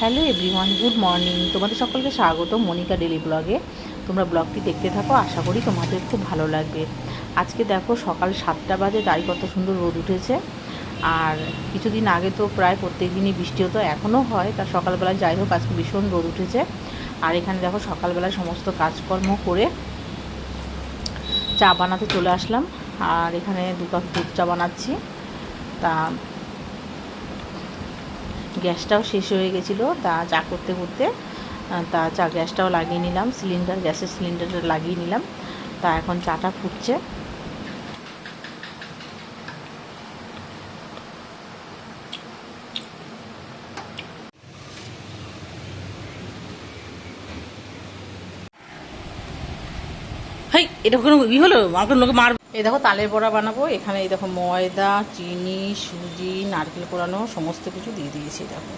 Hello everyone, good morning. তোমাদের সকলকে স্বাগত মনিকা ডেলি ব্লগে। তোমরা ব্লগটি দেখতে থাকো, আশা করি তোমাদের খুব ভালো লাগবে। আজকে দেখো সকাল সাতটা বাজে তাই কত সুন্দর রোদ উঠেছে। আর কিছুদিন আগে তো প্রায় প্রত্যেক দিনই বৃষ্টি হতো এখনও হয়, তা সকালবেলা যাই হোক, আজকে ভীষণ রোদ উঠেছে। আর এখানে দেখো সকালবেলা সমস্ত কাজকর্ম করে চা বানাতে চলে আসলাম। আর এখানে দু কাপ দুধ চা বানাচ্ছি। তা গ্যাসটাও শেষ হয়ে গেছিল, তা চা করতে করতে তা চা গ্যাসটাও লাগিয়ে নিলাম, সিলিন্ডার, গ্যাসের সিলিন্ডারটা লাগিয়ে নিলাম, তা এখন চাটা ফুটছে। হাই, এটা কোনো ই হলো? আমাকে লোকে মার এই দেখো তালের বড়া বানাবো। এখানে এই দেখো ময়দা, চিনি, সুজি, নারকেল পোড়ানো, সমস্ত কিছু দিয়ে দিয়েছি, দেখো।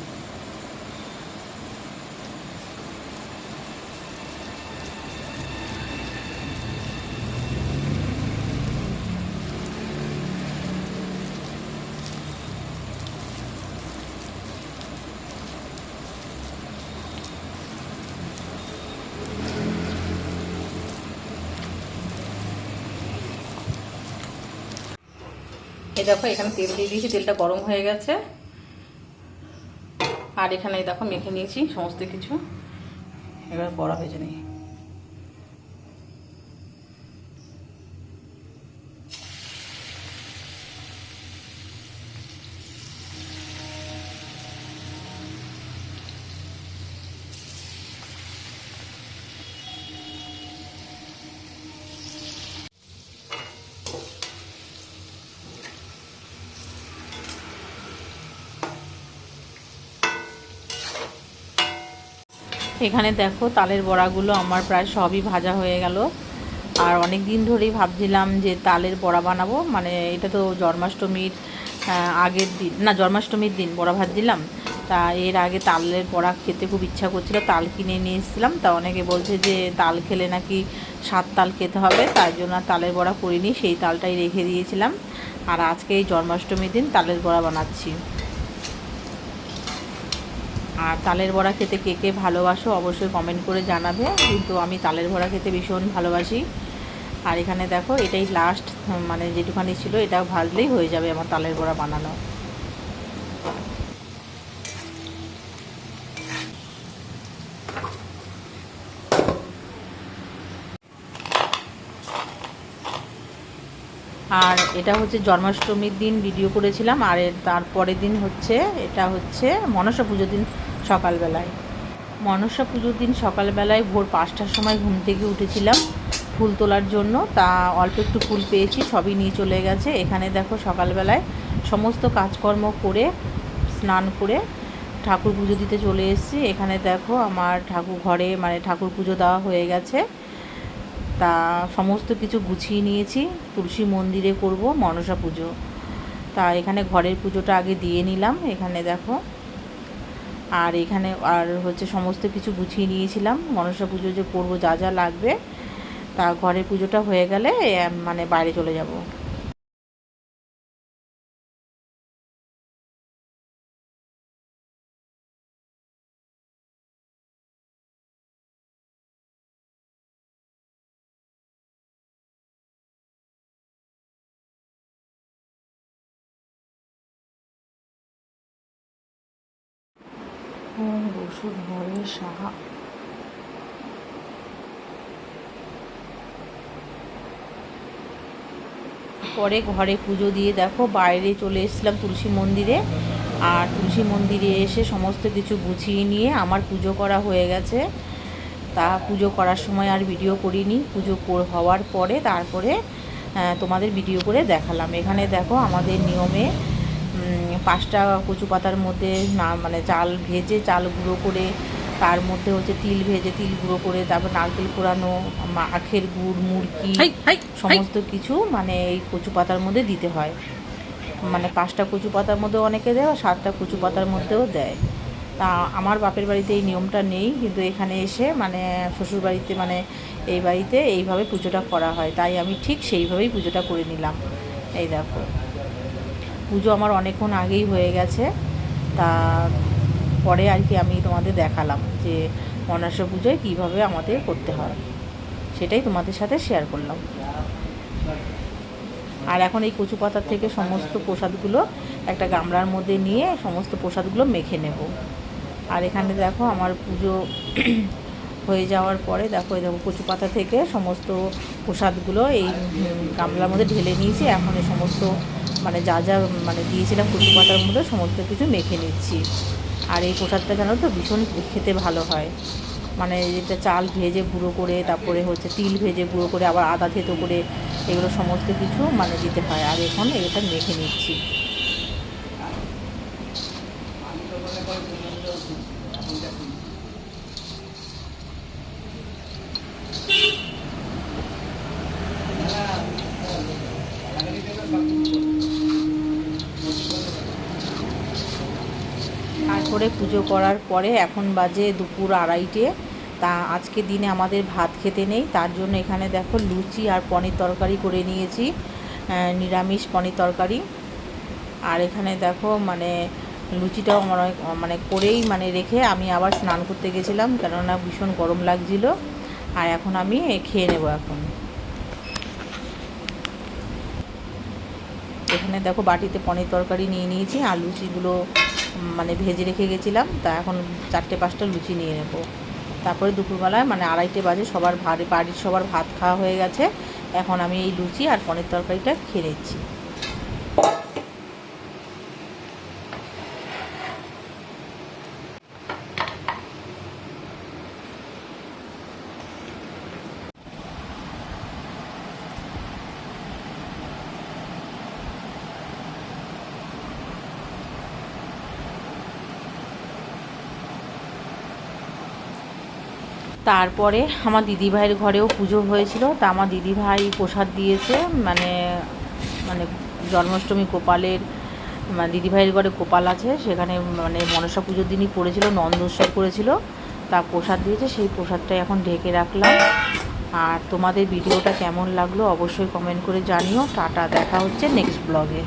এই দেখো, এখানে তেল দিয়ে দিয়েছি, তেলটা গরম হয়ে গেছে। আর এখানে দেখো, মেখে নিয়েছি সমস্ত কিছু। এবার বড়া ভেজে নিই। এখানে দেখো তালের বড়াগুলো আমার প্রায় সবই ভাজা হয়ে গেল। আর অনেক দিন ধরেই ভাবছিলাম যে তালের বড়া বানাবো মানে এটা তো জন্মাষ্টমীর আগের দিন, না জন্মাষ্টমীর দিন বড়া ভাজছিলাম। তা এর আগে তালের বড়া খেতে খুব ইচ্ছা করছিল, তাল কিনে নিয়ে এসেছিলাম। তা অনেকে বলছে যে তাল খেলে নাকি সাত তাল খেতে হবে, তাই জন্য তালের বড়া করিনি, সেই তালটাই রেখে দিয়েছিলাম। আর আজকে এই জন্মাষ্টমীর দিন তালের বড়া বানাচ্ছি। আর তালের বড়া খেতে কে কে ভালোবাসো অবশ্যই কমেন্ট করে জানাবে, কিন্তু আমি তালের বড়া খেতে ভীষণ ভালোবাসি। আর এখানে দেখো, এটাই লাস্ট মানে যেটুখানি ছিল, এটা ভাজলেই হয়ে যাবে আমার তালের বড়া বানানো। আর এটা হচ্ছে জন্মাষ্টমীর দিন ভিডিও করেছিলাম, আর তারপরের দিন হচ্ছে, এটা হচ্ছে মনসা পুজোর দিন। সকালবেলায়। মনসা পুজোর দিন সকালবেলায় ভোর পাঁচটার সময় ঘুম থেকে উঠেছিলাম। ফুল তোলার জন্য তা অল্প একটু ফুল পেয়েছি, সবই নিয়ে চলে গেছে। এখানে দেখো সকালবেলায় সমস্ত কাজকর্ম করে, স্নান করে ঠাকুর পুজো দিতে চলে এসেছি। এখানে দেখো আমার ঠাকুর ঘরে মানে ঠাকুর পুজো দেওয়া হয়ে গেছে। তা সমস্ত কিছু গুছিয়ে নিয়েছি, তুলসী মন্দিরে করব মনসা পুজো। তা এখানে ঘরের পুজোটা আগে দিয়ে নিলাম। এখানে দেখো আর এখানে আর হচ্ছে সমস্ত কিছু গুছিয়ে নিয়েছিলাম। মনসা পুজো যে করব যা যা লাগবে, তা ঘরের পুজোটা হয়ে গেলে মানে বাইরে চলে যাব। ওষুধ ভরে সাহা। পরে ঘরে পুজো দিয়ে দেখো, বাইরে চলে এসেছিলাম তুলসী মন্দিরে। আর তুলসী মন্দিরে এসে সমস্ত কিছু গুছিয়ে নিয়ে আমার পুজো করা হয়ে গেছে। তা পুজো করার সময় আর ভিডিও করিনি। পুজো হওয়ার পরে তারপরে তোমাদের ভিডিও করে দেখালাম। এখানে দেখো আমাদের নিয়মে পাঁচটা কচু পাতার মধ্যে না মানে চাল ভেজে চাল গুঁড়ো করে তার মধ্যে হচ্ছে তিল ভেজে তিল গুঁড়ো করে তারপর নারকেল মা- আখের গুড় মুরকি সমস্ত কিছু মানে এই কচু পাতার মধ্যে দিতে হয়। মানে পাঁচটা কচু পাতার মধ্যেও অনেকে দেয় আর সাতটা কচু পাতার মধ্যেও দেয়। তা আমার বাপের বাড়িতে এই নিয়মটা নেই কিন্তু এখানে এসে মানে শ্বশুর বাড়িতে মানে এই বাড়িতে এইভাবে পুজোটা করা হয়। তাই আমি ঠিক সেইভাবেই পুজোটা করে নিলাম। এই দেখো। পুজো আমার অনেকক্ষণ আগেই হয়ে গেছে। তা পরে আর কি আমি তোমাদের দেখালাম যে মনসা পুজোয় কীভাবে আমাদের করতে হয়। সেটাই তোমাদের সাথে শেয়ার করলাম। আর এখন এই কচু পাতার থেকে সমস্ত প্রসাদগুলো একটা গামলার মধ্যে নিয়ে সমস্ত প্রসাদগুলো মেখে নেব। আর এখানে দেখো আমার পুজো হয়ে যাওয়ার পরে দেখো, এই দেখো কচু পাতা থেকে সমস্ত প্রসাদগুলো এই গামলার মধ্যে ঢেলে নিয়েছি। এখন এই সমস্ত মানে যা যা মানে দিয়েছিলাম কুচু পাতার মধ্যে সমস্ত কিছু মেখে নিচ্ছি। আর এই প্রসাদটা জানো তো ভীষণ খেতে ভালো হয়। মানে এটা চাল ভেজে গুঁড়ো করে, তারপরে হচ্ছে তিল ভেজে গুঁড়ো করে, আবার আদা থেতো করে, এগুলো সমস্ত কিছু মানে দিতে হয়। আর এখন এটা মেখে নিচ্ছি। তারপরে পুজো করার পরে এখন বাজে দুপুর আড়াইটে। তা আজকে দিনে আমাদের ভাত খেতে নেই, তার জন্য এখানে দেখো লুচি আর পনির তরকারি করে নিয়েছি নিরামিষ পনির তরকারি। আর এখানে দেখো মানে লুচিটাও মানে করেই মানে রেখে আমি আবার স্নান করতে গেছিলাম, কেননা ভীষণ গরম লাগছিল। আর এখন আমি খেয়ে নেব এখন। এখানে দেখো বাটিতে পনির তরকারি নিয়ে নিয়েছি, আর লুচিগুলো মানে ভেজে রেখে গেছিলাম, তা এখন চারটে পাঁচটা লুচি নিয়ে নেব। তারপরে দুপুরবেলায় মানে আড়াইটে বাজে সবার ভারী বাড়ির সবার ভাত খাওয়া হয়ে গেছে। এখন আমি এই লুচি আর পনির তরকারিটা খেয়ে নিচ্ছি। তারপরে আমার দিদিভাইয়ের ঘরেও পুজো হয়েছিল, তা আমার দিদিভাই প্রসাদ দিয়েছে মানে মানে জন্মাষ্টমী গোপালের দিদিভাইয়ের ঘরে গোপাল আছে, সেখানে মানে মনসা পুজোর দিনই পড়েছিল নন্দোৎসব করেছিল, তা প্রসাদ দিয়েছে, সেই প্রসাদটা এখন ঢেকে রাখলাম। আর তোমাদের ভিডিওটা কেমন লাগল অবশ্যই কমেন্ট করে জানিও, টাটা, দেখা হচ্ছে নেক্সট ব্লগে